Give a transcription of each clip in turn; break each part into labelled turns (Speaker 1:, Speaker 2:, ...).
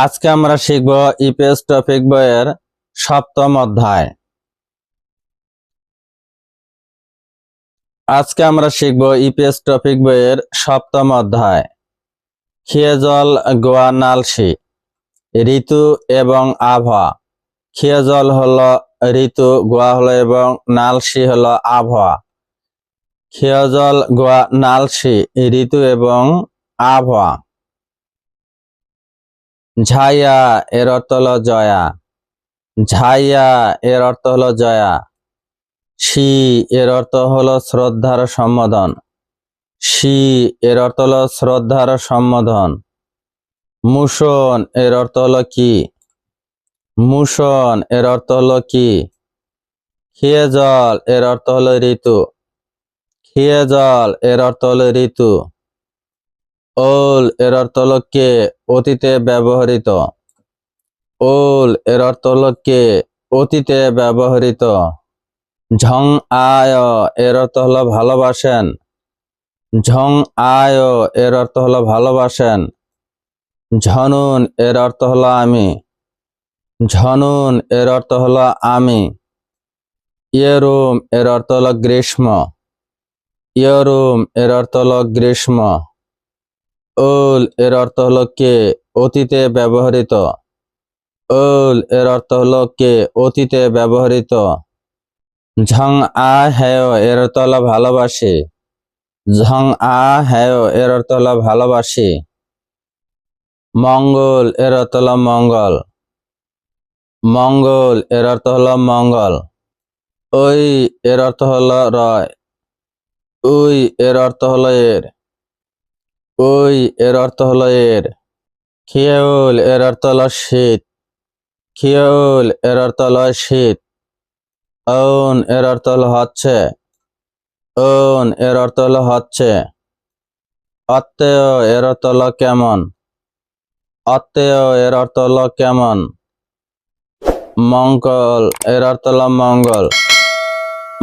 Speaker 1: আজকে আমরা শিখব ইপিএস টপিক বইয়ের সপ্তম অধ্যায়। আজকে আমরা শিখব ইপিএস টপিক বইয়ের সপ্তম অধ্যায়। খিয়েজল গোয়া, নালসি, ঋতু এবং আবহাওয়া। খিয়েজল হলো ঋতু, গোয়া হলো এবং নালসি হলো আবহাওয়া। খিয়েজল গোয়া, নালসি, ঋতু এবং আবহাওয়া। ঝাইয়া এর অর্থ হলো জয়া। ঝাইয়া এর অর্থ হলো জয়া। শি এর অর্থ হলো শ্রদ্ধার সম্বোধন। শি এর অর্থ হলো শ্রদ্ধার সম্বোধন। মুসন এর অর্থ হলো কি? মুসন এর অর্থ হলো কি? খেয়ে জল এর অর্থ হলো ঋতু। খেয়ে জল এর অর্থ হলো ঋতু। ওল এর অর্থ হলো কে, অতীতে ব্যবহৃত। ওল এর অর্থ হলো কে, অতীতে ব্যবহৃত। ঝং আয় এর অর্থ হলো ভালোবাসেন। ঝং আয় এর অর্থ হলো ভালোবাসেন। ঝনুন এর অর্থ হলো আমি। ঝনুন এর অর্থ হলো আমি। ইয়রুম এর অর্থ হলো গ্রীষ্ম। ইয়রুম এর অর্থ হলো গ্রীষ্ম। ওল এর অর্থ হলো কে? অতীতে ব্যবহৃত। ওল এর অর্থ হলো কে? অতীতে ব্যবহৃত। ঝং আ হ্যায় এর অর্থ হলো ভালোবাসে। ঝং আ হ্যায় এর অর্থ হলো ভালোবাসে। মঙ্গল এর অর্থ হলো মঙ্গল। মঙ্গল এর অর্থ হলো মঙ্গল। ওই এর অর্থ হলো রয়। উই এর অর্থ হলো এর। ওই এর অর্থ হলো এর খিয়েউল এর অর্থ হলো শীত খিয়েউল এর অর্থ হলো শীত ওন এর অর্থ হলো হচ্ছে ওন এর অর্থ হলো হচ্ছে অত্তেয় এর অর্থ হলো কেমন অত্তেয় এর অর্থ হলো কেমন মঙ্গল এর অর্থ হলো মঙ্গল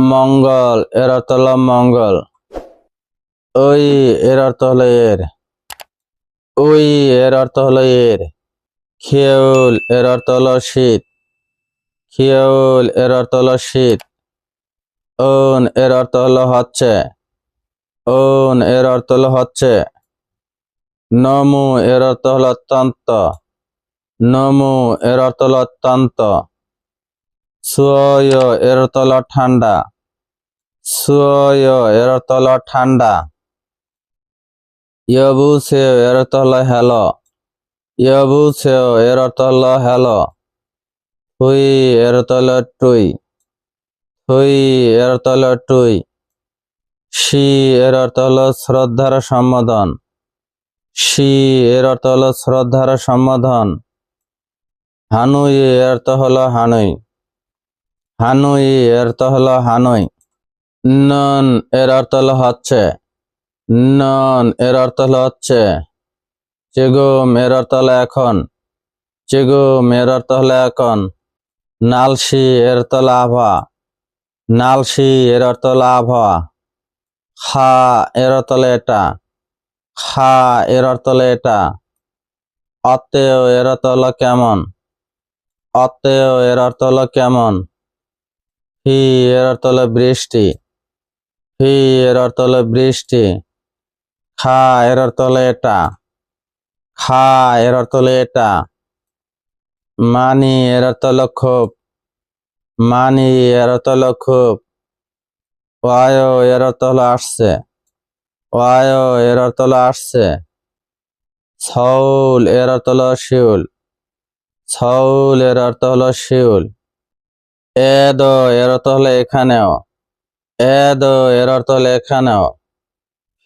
Speaker 1: মঙ্গল এর অর্থ হলো মঙ্গল ওই এর অর্থ হলো এর ওই এর অর্থ হলো এর। খেউল এর অর্থ হলো শীত। খেউল এর অর্থ হলো শীত। ওন এর অর্থ হলো হচ্ছে। ওন এর অর্থ হলো হচ্ছে। নমু এর অর্থ হলো অত্যন্ত। নমু এর অর্থ হলো অত্যন্ত। সুয় এর অর্থ হলো ঠান্ডা। সুয় এর অর্থ হলো ঠান্ডা। ইয়বুসেও এর অর্থ হলো হ্যালো ইয়বুসেও এর অর্থ হলো হ্যালো হুই এর অর্থ হলো টুই। হুই এর অর্থ হলো টুই। শি, এর অর্থ হলো শ্রদ্ধার সম্বোধন। শি, এর অর্থ হলো শ্রদ্ধার সম্বোধন। হানুই, এর অর্থ হলো হানুই। হানুই, এর অর্থ হলো হানুই। নন, এর অর্থ হলো হচ্ছে। নন এর অর্থ হলো হচ্ছে চেগুম এর অর্থ হলো এখন চেগুম এর অর্থ হলো এখন নালসি এর অর্থ হলো নালসি এর অর্থ আবহাওয়া খা এর হলো এটা খা এর হলো এটা অত্তেয় এর অর্থ কেমন অত্তেয় এর অর্থ হলো কেমন হি এর হলো বৃষ্টি হি এর হলো বৃষ্টি খা এর অর্থ হলো এটা খা এর অর্থ হলো এটা মানি এর অর্থ হলো খুব মানি এর অর্থ হলো খুব ওয়ায় এর অর্থ হলো আসছে ওয়ায় এর অর্থ হলো আসছে ছৌল এর অর্থ হলো শিউল ছৌল এর অর্থ হলো শিউল এদ এর অর্থ হলো এখানেও এদ এর অর্থ হলো এখানেও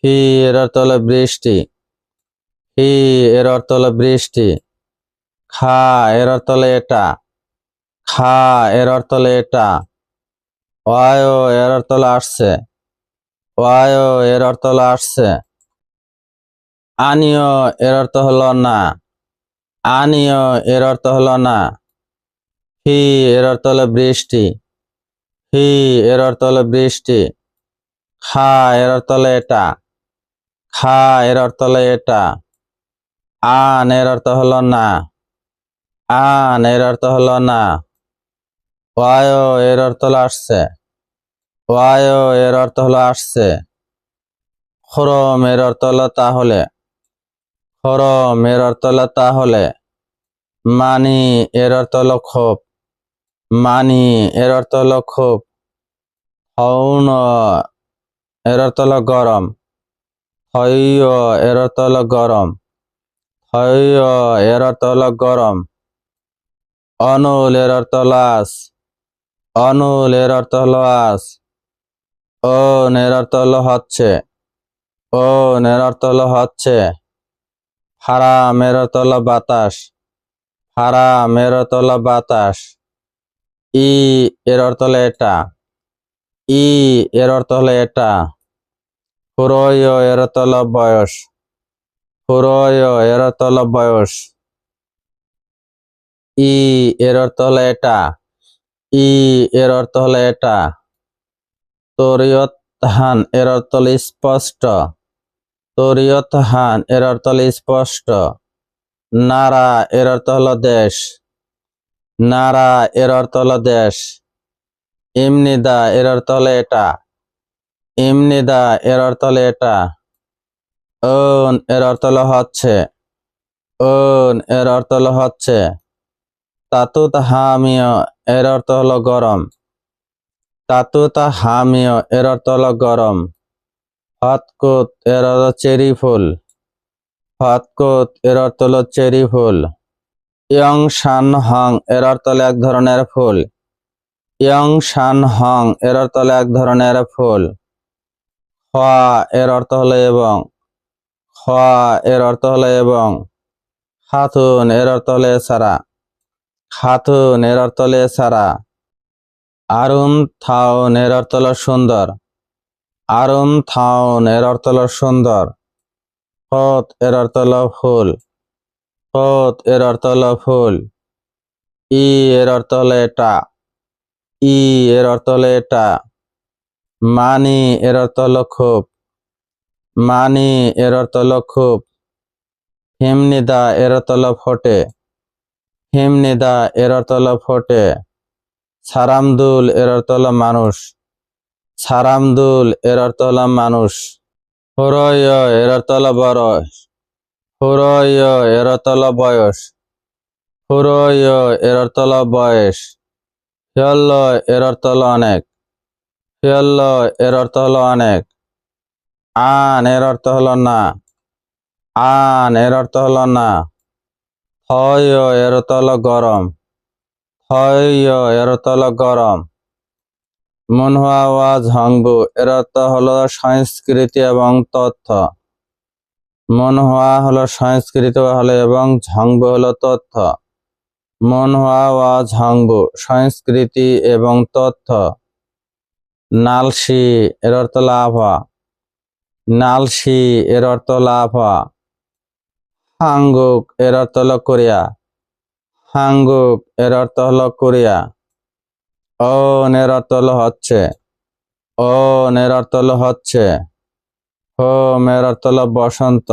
Speaker 1: হি এর অর্থ হলো বৃষ্টি হি এর অর্থ হলো বৃষ্টি খা এর অর্থ হলো এটা খা এর অর্থ হলো এটা ওয়ায় এর অর্থ হলো আসছে ওয়ায় এর অর্থ হলো আসছে আনিও এর অর্থ হলো না আনিও এর অর্থ হলো না হি এর অর্থ হলো বৃষ্টি হি এর অর্থ হলো বৃষ্টি খা এর অর্থ হলো এটা খা এর অর্থ হলো এটা আন এর অর্থ হলো না আন এর অর্থ হলো না ওয়ায় এর অর্থ হলো আসছে ওয়ায় এর অর্থ হলো আসছে খরম এর অর্থ হলো তাহলে খরম এর অর্থ হলো তাহলে মানি এর অর্থ হলো ক্ষোভ মানি এর অর্থ হলো ক্ষোভ হৌন এর অর্থ হলো গরম হইয় এর অর্থ গরম হইয় এর অর্থ গরম অনুল এর অর্থ হলো আস অনুল এর আস ও এর অর্থ হচ্ছে ও এর অর্থ হচ্ছে হারাম এর অর্থ বাতাস হারাম এর অর্থ বাতাস ই এর অর্থ এটা ই এর অর্থ এটা হুরয় এর অর্থ হলো বয়স হুরয় এর অর্থ বয়স ই এর অর্থ হলো এটা ই এর অর্থ হলো এটা তরিয়ত হান এর অর্থ হলো স্পষ্ট তরিয়ত হান এর অর্থ হলো স্পষ্ট নারা এর অর্থ হলো দেশ নারা এর অর্থ হলো দেশ ইমনিদা এর অর্থ হলো এটা ইমনিদা এর অর্থ হলো এটা। ওন এর অর্থ হলো হচ্ছে। ওন এর অর্থ হলো হচ্ছে। তাতুত হামিও, এর অর্থ হলো গরম। তাতুত হামিও, এর অর্থ হলো গরম। হতকুত, এর অর্থ চেরি ফুল। হতকুত, এর অর্থ হলো চেরি ফুল। ইয়ং শান হং, এর অর্থ হলো এক ধরনের ফুল। ইয়ং শান হং, এর অর্থ হলো এক ধরনের ফুল। হওয়া এর অর্থ হলো এবং হওয়া এর অর্থ হলো এবং খাতুন এর অর্থ হলো এছাড়া খাতুন এর অর্থ হলো এছাড়া আরুন থাউন এর অর্থ হলো সুন্দর আরুন থাউন এর অর্থ হলো সুন্দর ফত এর অর্থ হলো ফুল ফত এর অর্থ হলো ফুল ই এর অর্থ হলো এটা ই এর অর্থ হলো এটা মানি এর অর্থ হলো খুব মানি এর অর্থ হলো খুব হিমনিদা এর অর্থ হলো ফোটে হিমনিদা এর অর্থ হলো ফোটে সারামদুল এর অর্থ হলো মানুষ সারামদুল এর অর্থ হলো মানুষ হুরয় এর অর্থ হলো বয়স হুরয় এর অর্থ হলো বয়স হুরয় এর অর্থ হলো বয়স হিয়ল্ল এর অর্থ হলো অনেক হিয়ল্ল এর অর্থ হলো অনেক। আন, এর অর্থ হলো না। আন, এর অর্থ হলো না। হয় এর অর্থ হলো গরম। হয় এর হলো গরম। মনহুয়া ওয়া ঝংবু এর অর্থ হলো সংস্কৃতি এবং তথ্য। মনহুয়া হলো সংস্কৃত হলো এবং ঝংবু হলো তথ্য। মনহুয়া ওয়া ঝংবু সংস্কৃতি এবং তথ্য। নালসি এর অর্থ লাভ নালসি এর অর্থ লাভ হওয়া হাঙ্গুক এর অর্থ হলো কোরিয়া হাঙ্গুক এর অর্থ হলো কোরিয়া ও এর অর্থ হলো হচ্ছে ও এর অর্থ হলো হচ্ছে হোম এর অর্থ হলো বসন্ত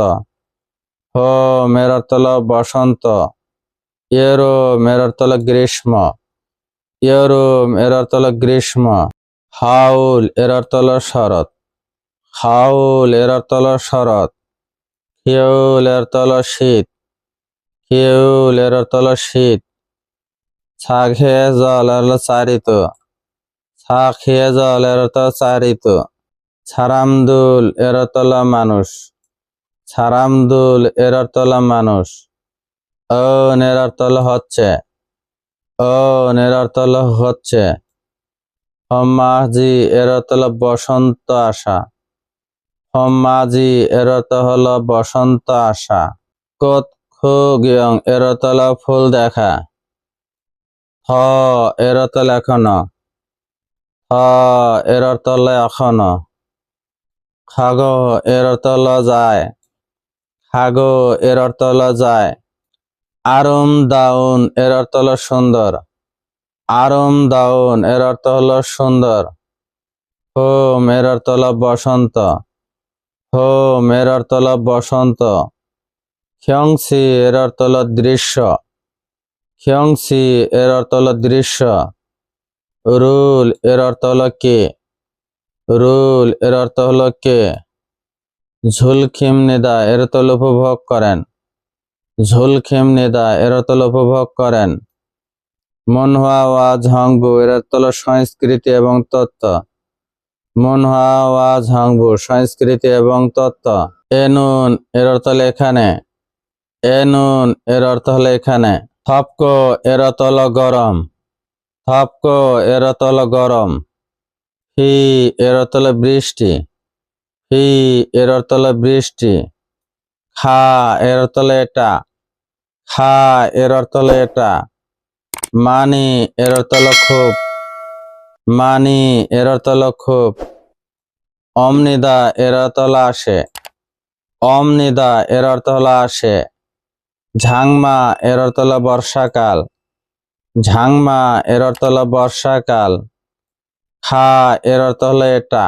Speaker 1: হোম এর অর্থ হলো বসন্ত ইয়েরোম এর অর্থ হলো গ্রীষ্ম ইয়েরোম এর অর্থ হলো গ্রীষ্ম হাউল এর অর্থ শরৎ। হাউল এর অর্থ শরৎ। হিউল এর হলো শীত। হিউল এর হলো শীত। ছা খেয়ে জল এর চারিত। ছা খেয়ে জল এর অর্থ চারিত। ছারামদুল এর হলো মানুষ। ছারামদুল এর হলো মানুষ। ও এর অর্থ হচ্ছে। ও এর হচ্ছে। হম্মাজি এর অর্থ হলো বসন্ত আসা হম্মাজি এর অর্থ হলো বসন্ত আসা কত খুগিয়ং এর অর্থ হলো ফুল দেখা। হ এর অর্থ হলো এখনও। হ এর অর্থ হলো এখনও। খাগ এর অর্থ হলো যায়। খাগো এর অর্থ হলো যায়। আরম দাউন এর অর্থ হলো সুন্দর। আরম দাউন এর অর্থ হলো সুন্দর। হোম, এর অর্থ বসন্ত। হোম, এর অর্থ হলো বসন্ত। খ্যংসি, এর অর্থ হলো দৃশ্য। হিয়ংসি এর অর্থ দৃশ্য। রুল, এর অর্থ হলো কে? রুল, এর অর্থ হলো কে? ঝুলখিম নিদা এর তল উপভোগ করেন। ঝুলখিম নিদা এর তল উপভোগ করেন। মনহুয়া ওয়া ঝংবু এর তল সংস্কৃতি এবং তত্ত্ব। মনহুয়া ওয়া ঝংবু সংস্কৃতি এবং তত্ত্ব। এনুন এর অর্থ হলো এখানে। এনুন এর অর্থ হলো এখানে। থপকো এর অর্থ হলো গরম। থপকো এর অর্থ হলো গরম। হি এর অর্থ হলো বৃষ্টি। হি এর অর্থ হলো বৃষ্টি। খা, এর অর্থ হলো এটা। খা, এর অর্থ হলো এটা। মানি এর অর্থ খুব মানি এর অর্থ খুব অমনিদা এর অর্থ হলো আসে অমনিদা এর অর্থ হলো আসে ঝাংমা এর অর্থ হলো বর্ষাকাল ঝাংমা এর অর্থ হলো বর্ষাকাল খা এর অর্থ হলো এটা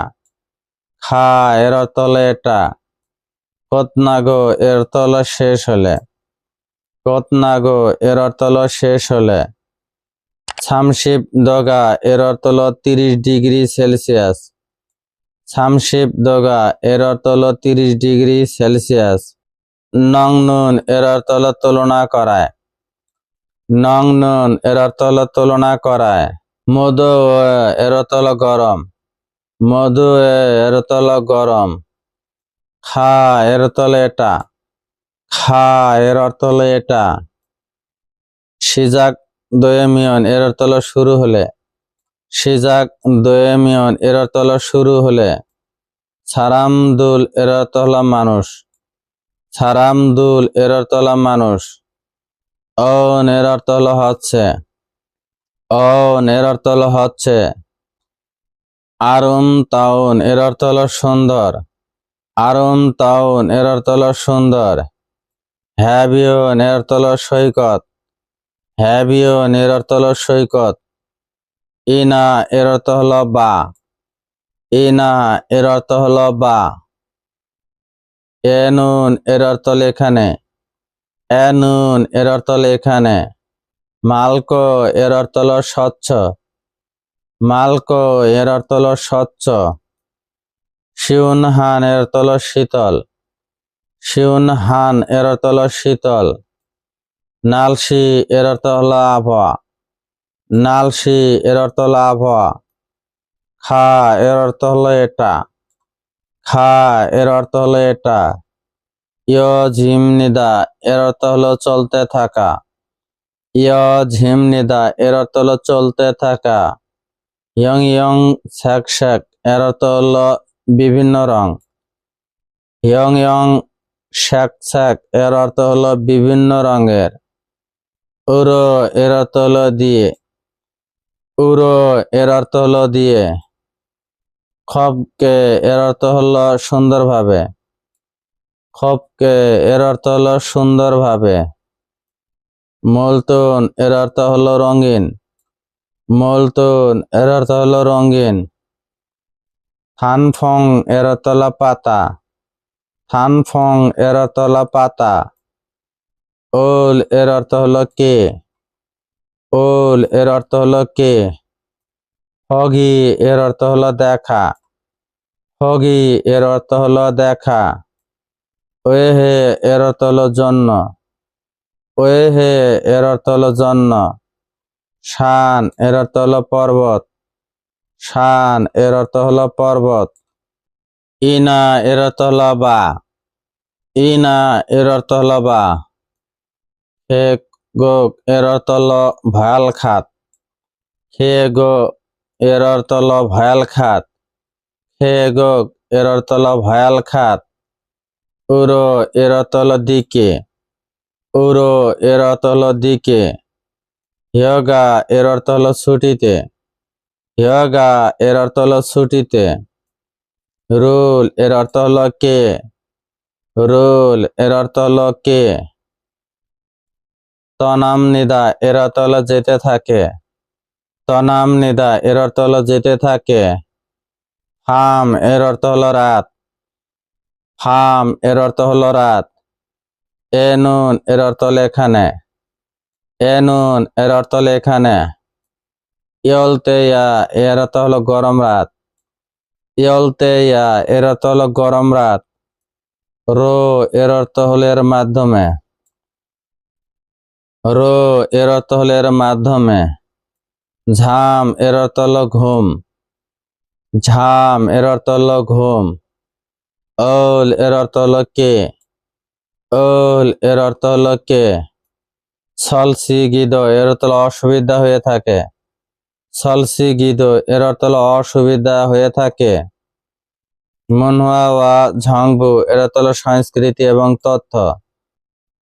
Speaker 1: খা এর অর্থ হলো এটা কতনাগো এর অর্থ হলো শেষ হলে কতনাগো এর অর্থ হলো শেষ হলে ছামশিপ দগা, এর অর্থ তিরিশ ডিগ্রি সেলসিয়াস। ছামশিপ দগা, এর অর্থ তিরিশ ডিগ্রি সেলসিয়াস। নং নুন, এর অর্থ তুলনা করায়। নং নুন, এর অর্থ তুলনা করায়। মধু এর হলো গরম। মধু এর হলো গরম। খা, এর হলো এটা। খা, এর হলো এটা। সিজাক দয়মিয়ন এর অর্থ হলো শুরু হলে। সিজাক, দয়মিয়ন এর তলা শুরু হলে। সারামদুল এর তলা মানুষ। সারামদুল এর হলো মানুষ। অন এর হলো হচ্ছে। অন এর হলো হচ্ছে। আরুম তাউন এর হলো সুন্দর। আরুম তাউন এর হলো সুন্দর। হ্যাবিয়ন এর অর্থ হলো সৈকত হ্যাবিয়ন এর অর্থ হলো সৈকত। ইনা এর অর্থ হলো বা। ইনা এর অর্থ হলো বা। এনুন এর অর্থ হলো এখানে। এনুন এর অর্থ হলো এখানে। মালকো, এর অর্থ হলো স্বচ্ছ। মালকো, এর অর্থ হলো স্বচ্ছ। শিউন হান এর অর্থ হলো শীতল। শিউন হান এর অর্থ শীতল। নালসি, এর অর্থ হলো আবহাওয়া। নালসি, এর অর্থ হলো আবহাওয়া। খা, এর অর্থ হলো এটা। খা, এর অর্থ হলো এটা। ইয় ঝিম, নিদা, এর অর্থ হলো চলতে থাকা। ইয় ঝিম, নিদা, এর অর্থ হলো চলতে থাকা। ইয়ং ইয়ং শেক শেক এর অর্থ হলো বিভিন্ন রং। ইয়ং ইয়ং শেক শেক এর অর্থ হলো বিভিন্ন রঙের। উরো এর হলো দিয়ে। উরো এর অর্থ দিয়ে। খবকে এর অর্থ হলো সুন্দরভাবে। খবকে এর অর্থ হলো সুন্দরভাবে। মলতুন এর অর্থ হলো রঙিন। মলতুন এর অর্থ হলো রঙিন। থানফং এর হলো পাতা। থানফং এর হলো পাতা। ওল এর অর্থ হলো কে ওল এর অর্থ হলো কে হগি এর অর্থ হলো দেখা হগি এর অর্থ হলো দেখা ওয়েহে এর অর্থ হলো জন্য ওয়েহে এর অর্থ হলো জন্য শান এর অর্থ হলো পর্বত শান এর অর্থ হলো পর্বত ইনা এর অর্থ হলো বা ইনা এর অর্থ হলো বা হে গো এর অর্থ ভয়াল খাত। হে গো এর অর্থ ভয়াল খাত। হে গো এর অর্থ ভয়াল খাত। উরো এর হলো দিকে। উরো এর হলো দিকে। ইয়োগা এর অর্থ ছুটিতে। ইয়োগা এর অর্থ ছুটিতে। রুল এর অর্থ কে? রুল এর অর্থ কে? তনাম নিদা এর হলো যেতে থাকে। তনাম নিদা এর হলো যেতে থাকে। ফাম এর অর্থ হলো রাত। ফাম এর অর্থ হলো রাত। এ নুন এর অর্থ এখানে। এ নুন এর অর্থ এখানে। ইয়লতে ইয়া, এর অর্থ হলো গরম রাত। ইয়লতে ইয়া, এর অর্থ হলো গরম রাত। রো, এর অর্থ হলো এর মাধ্যমে। রো, এর অর্থ হলো এর মাধ্যমে। ঝাম, এর অর্থ হলো ঘুম। ঝাম, এর অর্থ হলো ঘুম। ওল, এর অর্থ হলো কে। ওল, এর অর্থ হলো কে। সলসি গিদ এর অর্থ অসুবিধা হয়ে থাকে। সলসি গিদ এর অর্থ হলো অসুবিধা হয়ে থাকে। মনহুয়া ওয়া ঝংবু, এর অর্থ হলো সংস্কৃতি এবং তথ্য।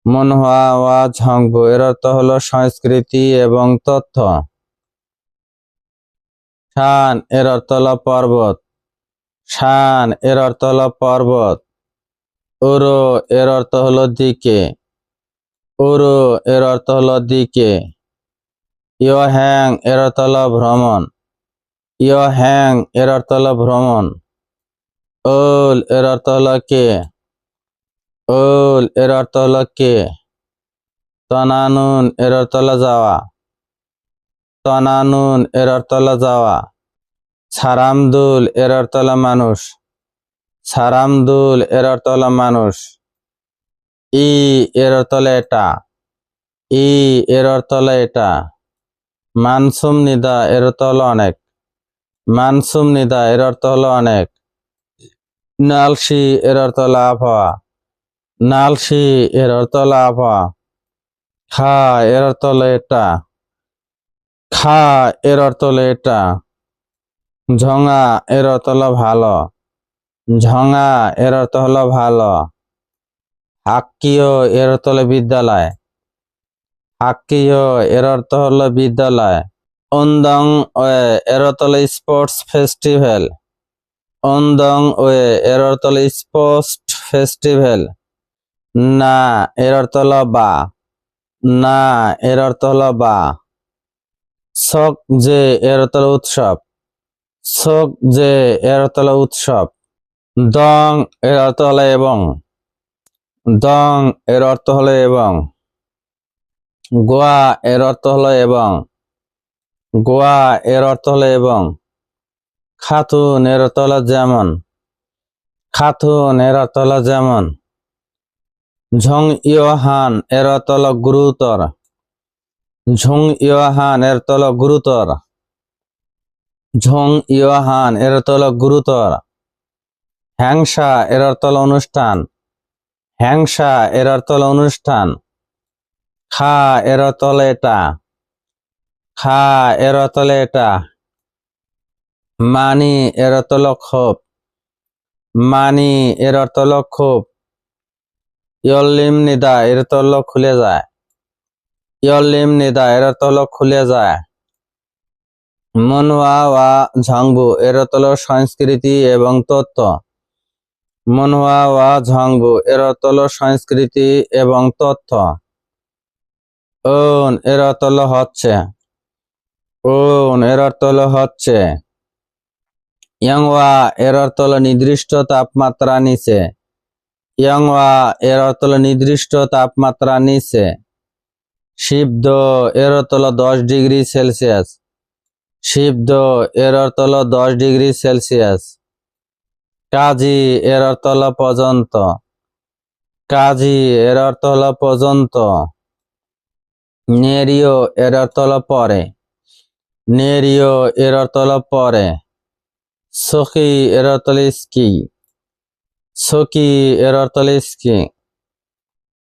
Speaker 1: মনহুয়া ওয়া ঝংবু এর অর্থ হলো সংস্কৃতি এবং তথ্য। শান এর অর্থ হলো পর্বত। শান এর অর্থ হলো পর্বত। উরো এর অর্থ হলো দিকে। উরো এর অর্থ হলো দিকে। ইয় হ্যাং এর অর্থ হলো ভ্রমণ। ইয় হ্যাং এর অর্থ হলো ভ্রমণ। ওল এর অর্থ হলো কে? ওল এর অর্থ হলো কে তনানুন এর অর্থ হলো যাওয়া তনানুন এর অর্থ হলো যাওয়া সারামদুল এর অর্থ হলো মানুষ সারামদুল এর অর্থ হলো মানুষ ই এর অর্থ হলো এটা ই এর অর্থ হলো এটা মানসুম নিদা এর অর্থ হলো অনেক মানসুম নিদা এর অর্থ হলো অনেক নালসি এর অর্থ হলো আবহাওয়া নালসি, এর অর্থ হলো আবহাওয়া খা, এর অর্থ হলো এটা খা, এর অর্থ হলো এটা ঝঙা, এর অর্থ হলো ভালো। ঝঙা, এর অর্থ হলো ভালো। হাক্কিও, এর অর্থ হলো বিদ্যালয়। হাক্কিও, এর অর্থ হলো বিদ্যালয়। অন্দং ওয়ে, এর অর্থ হলো স্পোর্টস ফেস্টিভ্যাল। অন্দং ওয়ে, এর অর্থ হলো স্পোর্টস ফেস্টিভ্যাল। না এর অর্থ হলো বা না এর অর্থ হলো বা শোক যে এর অর্থ উৎসব শোক যে এর অর্থ উৎসব দং এর অর্থ হলো এবং দং এর অর্থ হলো এবং গোয়া এর অর্থ হলো এবং গোয়া এর অর্থ হলো এবং খাতুন এর অর্থ যেমন খাতুন এর অর্থ যেমন ঝং ইয়োহান এর হলো গুরুতর। ঝং ইয়োহান এর হলো গুরুতর। ঝং ইয়োহান এর হলো গুরুতর। হ্যাংসা এর তল অনুষ্ঠান। হ্যাংসা এর তল অনুষ্ঠান। খা এর হলো এটা। খা এর হলো এটা। মানি এর হলো ক্ষোভ। মানি এর হলো ক্ষোভ। ইয়ল্লিম নিদা, এর তল খুলে যায়। ইয়ল্লিম নিদা, এর হলো খুলে যায়। মনওয়া ওয়া ঝাংবু, এর হলো সংস্কৃতি এবং তত্ত্ব। মনওয়া ওয়া ঝাংবু, এর হলো সংস্কৃতি এবং তথ্য ওন, এর হলো হচ্ছে। ওন, এর হলো হচ্ছে। ইয়াংওয়া, এর তল নির্দিষ্ট তাপমাত্রা নিচে। ইয়াংওয়া এর অর্থ নির্দিষ্ট তাপমাত্রা নিচে। শিবদ এর অর্থ হলো দশ ডিগ্রি সেলসিয়াস। শিবদ এর অর্থ হলো দশ ডিগ্রি সেলসিয়াস। কাজী এর অর্থ হলো পর্যন্ত। কাজী এর অর্থ হলো পর্যন্ত। নেরিও এর অর্থ হলো পরে। নেরিও এর অর্থ হলো পরে। সখি এর অর্থ স্কি। সকি এর অর্থ হলো স্কি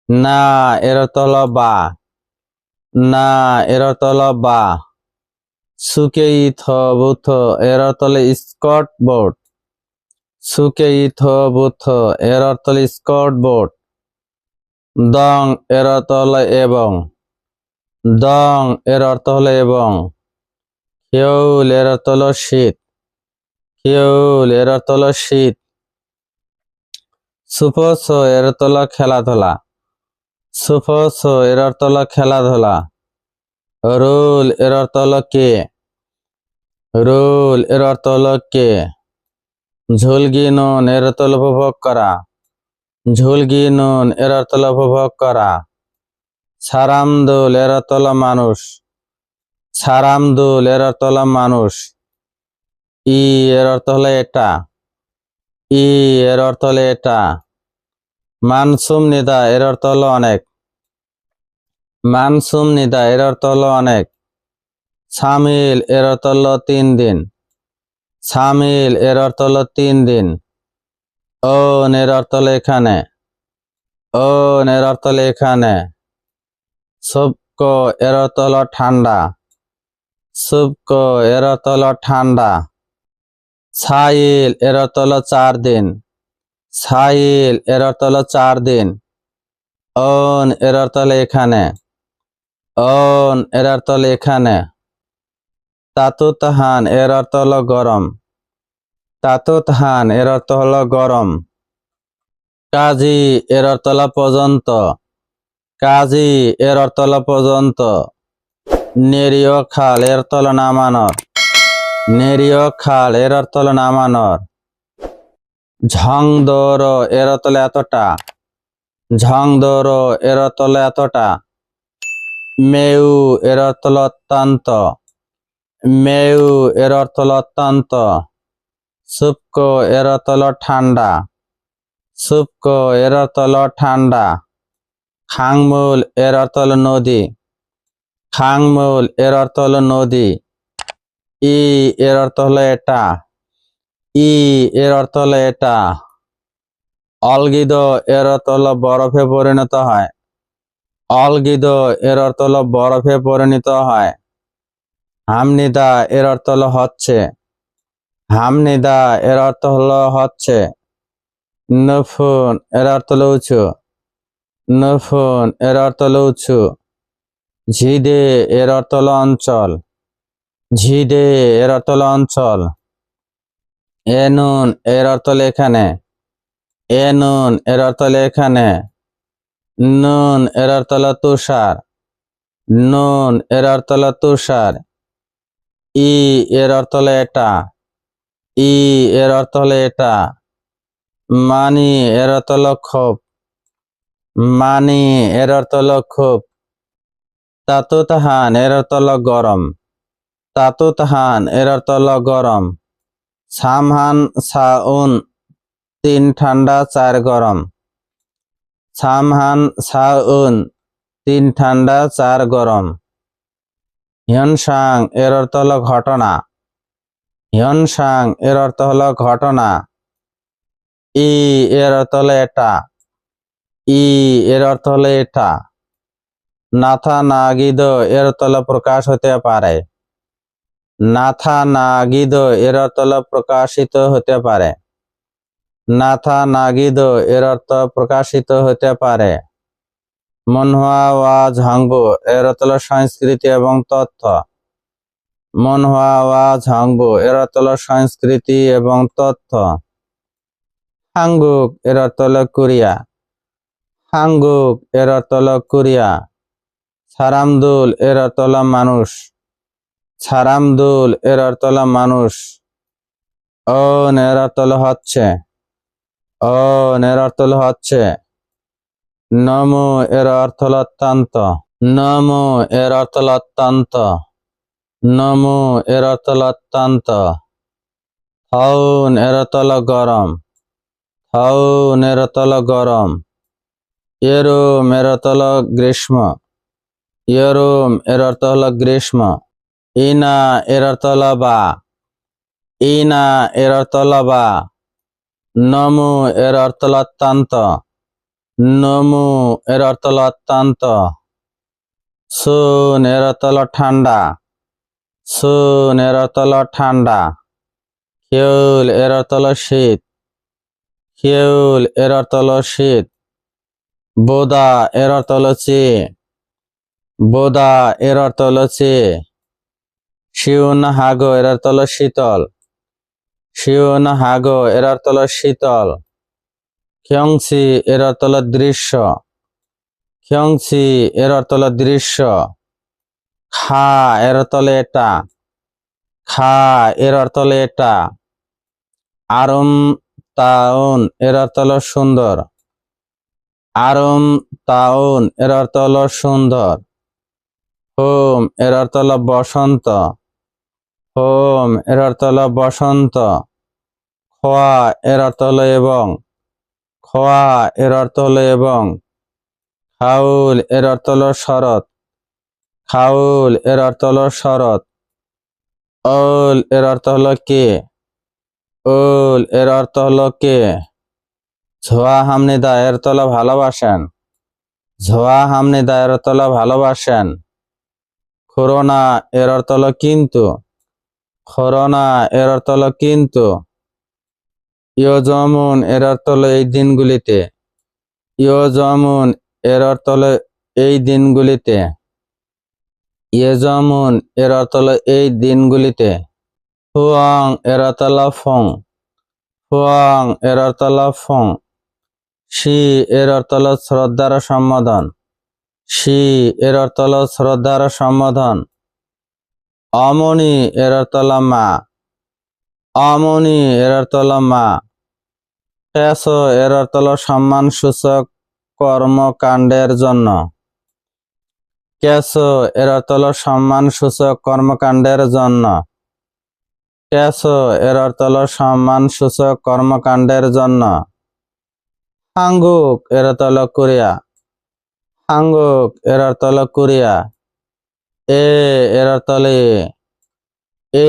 Speaker 1: না এর অর্থ হলো বা। না এর অর্থ হলো বা। সুকে ইথ বুথ এর অর্থ হলো স্কট বোর্ড। সুকে ইথ বুথ এর অর্থ হলো স্কট বোর্ড। দং এর অর্থ হলো এবং। দং এর অর্থ হলো এবং। খেউল এর অর্থ হলো শীত। খেউল এর অর্থ হলো শীত। সুপস এর অর্থ হলো খেলাধুলা। সুপস এর অর্থ হলো খেলাধুলা। রুল এর অর্থ কে? রুল এর অর্থ কে? ঝুলগি নুন এর হলো উপভোগ করা। ঝুলগি নুন এর হলো উপভোগ করা। সারামদুল এর হলো মানুষ। সারামদুল এর হলো মানুষ। ই এর অর্থ এটা। ই এর হলো এটা। মানসুম নিদা, এর অর্থ হলো অনেক। মানসুম নিদা, এর অর্থ হলো অনেক। সামিল, এর অর্থ হলো তিন দিন। সামিল, এর অর্থ হলো তিন দিন। ও এর অর্থ হলো এখানে। ও এর অর্থ হলো এখানে। সুবক, এর অর্থ হলো ঠান্ডা। সুবক, এর অর্থ হলো ঠান্ডা। সাইল, এর অর্থ হলো চার দিন। সাইল, এর অর্থ হলো চার দিন। অন, এর অর্থ হলো এখানে। অন, এর অর্থ হলো এখানে। তাতুতহান, এর অর্থ হলো গরম। তাতুতহান, এর অর্থ হলো গরম। কাজী, এর অর্থ হলো পর্যন্ত। কাজী, এর অর্থ হলো পর্যন্ত। নেরিয় খাল, এর অর্থ হলো নামানোর। নেরিয় খাল, এর অর্থ হলো নামানোর। ঝংদর এর অর্থ হলো এতটা ঝংদর এর অর্থ হলো এতটা। মেউ এর হলো অত্যন্ত। মেউ এর হলো অত্যন্ত। সুপক এর হলো ঠান্ডা। সুপক এর হলো ঠান্ডা। খাংমুল এর হলো নদী। খাংমুল এর হলো নদী। ই এর হলো এটা। ই এর অর্থ হলো এটা। অলগিদ এর অর্থ হলো বরফে পরিণত হয়। অলগিদ এর অর্থ হলো বরফে পরিণত হয়। হামনিদা এর অর্থ হলো হচ্ছে। হামনিদা এর অর্থ হলো হচ্ছে। নফুন এর অর্থ হলো উঁচু। নফুন এর অর্থ হলো উঁচু। ঝিদে এর অর্থ হলো অঞ্চল। ঝিদে এর অর্থ হলো অঞ্চল। এনুন এর অর্থ এখানে নুন এর অর্থ এখানে নুন এর অর্থ তুষার নুন এর অর্থ তুষার ই এর অর্থ এটা ই এর অর্থ হলো এটা মানি এর অর্থ ক্ষোভ মানি এর অর্থ ক্ষোভ তাতুতাহান এর অর্থ গরম তাতুতাহান এর অর্থ গরম সামহান সাউন, তিন ঠান্ডা, চার গরম। সামহান সাউন, তিন ঠান্ডা, চার গরম। হিয়নসাং, এর অর্থ হলো ঘটনা। হিয়নসাং, এর অর্থ হলো ঘটনা। ই, এর অর্থ হলো এটা। ই, এর অর্থ হলো এটা। নাথা নাগিদ এর অর্থ হলো প্রকাশ হতে পারে। নাথা নাগিদ এর অর্থ প্রকাশিত হতে পারে। নাথা নাগিদ এর অর্থ প্রকাশিত হতে পারে। মনহুয়া ওয়া ঝাংবু এর অর্থ সংস্কৃতি এবং তথ্য। মনহুয়া ওয়া ঝাংবু এর অর্থ সংস্কৃতি এবং তথ্য। হাঙ্গুক এর অর্থ কোরিয়া। হাঙ্গুক এর অর্থ কোরিয়া। সারামদুল এর অর্থ মানুষ। সারামদুল এর অর্থ হলো মানুষ ও এর অর্থ হচ্ছে ও এর অর্থ হলো হচ্ছে নমো এর অর্থ হলো অত্যন্ত নমো এর অর্থ হলো অত্যন্ত নমো এর অর্থ হলো অত্যন্ত হাউন এর হলো গরম হাউন এর অর্থ গরম এরুম এর গ্রীষ্ম ইয়রুম এর অর্থ হলো গ্রীষ্ম ইনা এর অর্থ হলো বা ইনা এর অর্থ হলো বা নমু এর হলো নমু এর অত্যন্ত সুন এর হলো ঠান্ডা। সুন এর হলো ঠান্ডা। খেউল এর হলো শীত। খেউল এর হলো শীত। বোদা এর অর্থ হলো চে। বোদা এর চে। শিউন হাগো এর অর্থ হলো শীতল। শিউন হাগো এর অর্থ হলো শীতল। খ্যংসি এর অর্থ হলো দৃশ্য। খ্যংসি এর অর্থ হলো দৃশ্য। খা এর হলো এটা। খা এর হলো এটা। আরম তাউন এর হলো সুন্দর। আরম তাউন এর হলো সুন্দর। হোম এর হলো বসন্ত। হোম এর অর্থ হলো বসন্ত। খোয়া, এর অর্থ হলো এবং। খোয়া, এর অর্থ হলো এবং। খাউল, এর অর্থ হলো শরৎ। খাউল, এর অর্থ হলো শরৎ। ওল, এর অর্থ হলো কে? ওল, এর অর্থ হলো কে? ঝোয়া হামনিদা এর তলা ভালোবাসেন। ঝোয়া হামনিদা এর তলা ভালোবাসেন। করোনা এর অর্থ হলো কিন্তু। করোনা এর অর্থ হলো কিন্তু। ইয়জমুন এর অর্থ হলো এই দিনগুলিতে। ইয়জমুন এর অর্থ হলো এই দিনগুলিতে। ইয়জমুন এর অর্থ হলো এই দিনগুলিতে। হুয়াং এর অর্থ হলো ফং হুয়াং এর অর্থ হলো ফং শি এর অর্থ হলো শ্রদ্ধার সম্বোধন। শি এর অর্থ হলো শ্রদ্ধার সম্বোধন। অমনি হলো মা অমনি হলো মা কেসো এর অর্থ হলো সম্মান সূচক কর্মকাণ্ডের জন্য কেসো এর হলো সম্মান সূচক কর্মকাণ্ডের জন্য কেসো এর অর্থ সম্মান সূচক কর্মকাণ্ডের জন্য হাঙ্গুক এর হলো কোরিয়া হাঙ্গুক এর হলো কোরিয়া এ এর অর্থ হলো এ এ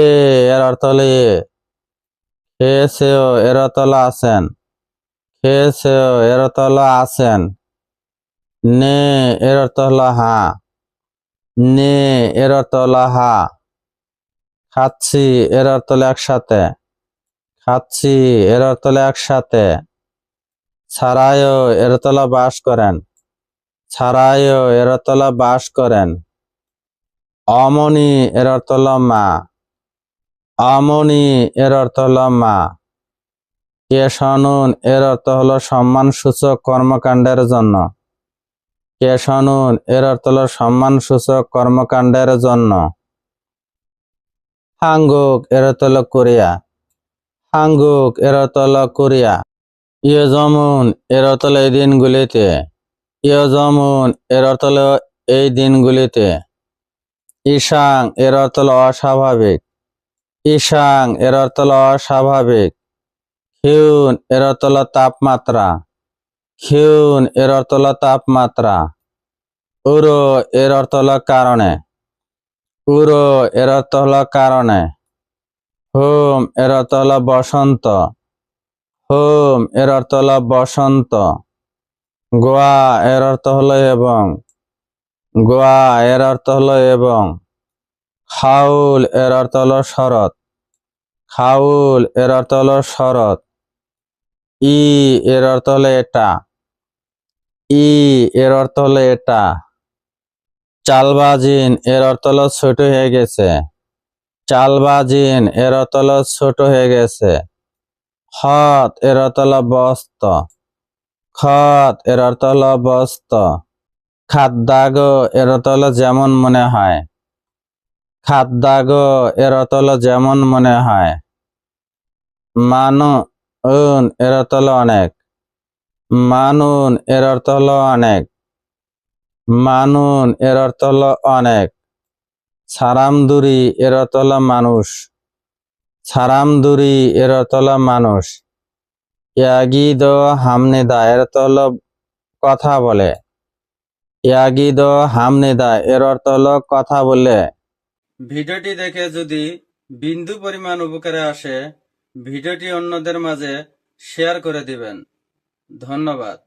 Speaker 1: এর অর্থ হলো এ খেয়েছেও এর অর্থ হলো আছেন খেয়েছেও এর অর্থ হলো আছেন নে এর অর্থ হলো হা নে এর অর্থ হলো হা খাচ্ছি এর অর্থ হলো একসাথে খাচ্ছি এর অর্থ হলো একসাথে ছাড়ায়ও এর অর্থ বাস করেন ছাড়ায়ও এর অর্থ হলো বাস করেন অমনি এর অর্থ মা। অমনি এর অর্থ হলো মা। কেশনুন এর অর্থ হলো সম্মান সূচক কর্মকাণ্ডের জন্য। কে কেশনুন এর অর্থ হলো সম্মান সূচক কর্মকাণ্ডের জন্য। হাঙ্গুক এর অর্থ হলো কোরিয়া। হাঙ্গুক এর হলো কোরিয়া। ইয়জমুন এর অর্থ হলো এই দিনগুলিতে। ইয়জমুন এর অর্থ হলো এই দিনগুলিতে। ঈশাং এর অর্থ অস্বাভাবিক। ঈশাং এর অর্থ অস্বাভাবিক। খিউন এর অর্থ তাপমাত্রা। খিউন এর অর্থ তাপমাত্রা। উরো এর অর্থ হলো কারণে। উরো এর অর্থ হলো কারণে। হোম এর অর্থ হলো বসন্ত। হোম এর অর্থ হলো বসন্ত। গোয়া এর অর্থ হলো এবং। গোয়া এর অর্থ হলো এবং। খাউল এর অর্থ হলো শরৎ। খাউল এর অর্থ হলো শরৎ। ই এর অর্থ হলো এটা। ই এর অর্থ হলো এটা। চালবাজিন এর অর্থ হলো ছোট হয়ে গেছে। চালবাজিন এর অর্থ হলো ছোট হয়ে গেছে। হত এর অর্থ হলো বস্ত। খত এর অর্থ হলো বস্ত। খাদ্যাগ এর হলো যেমন মনে হয়। খাদ্যাগ এর হলো যেমন মনে হয়। মানু উন এর অনেক। মানুন এর অনেক। মানুন এর অনেক। সারামদুরি এর অর্থ মানুষ। সারামদুরি এর অর্থ মানুষ। ইয়াগিদ হামনেদা এর অর্থ কথা বলে। ইয়াগিদ হামনেদা, এর অর্থ হলো কথা বলে ভিডিওটি দেখে যদি বিন্দু পরিমাণ উপকারে আসে, ভিডিওটি অন্যদের মাঝে শেয়ার করে দিবেন। ধন্যবাদ।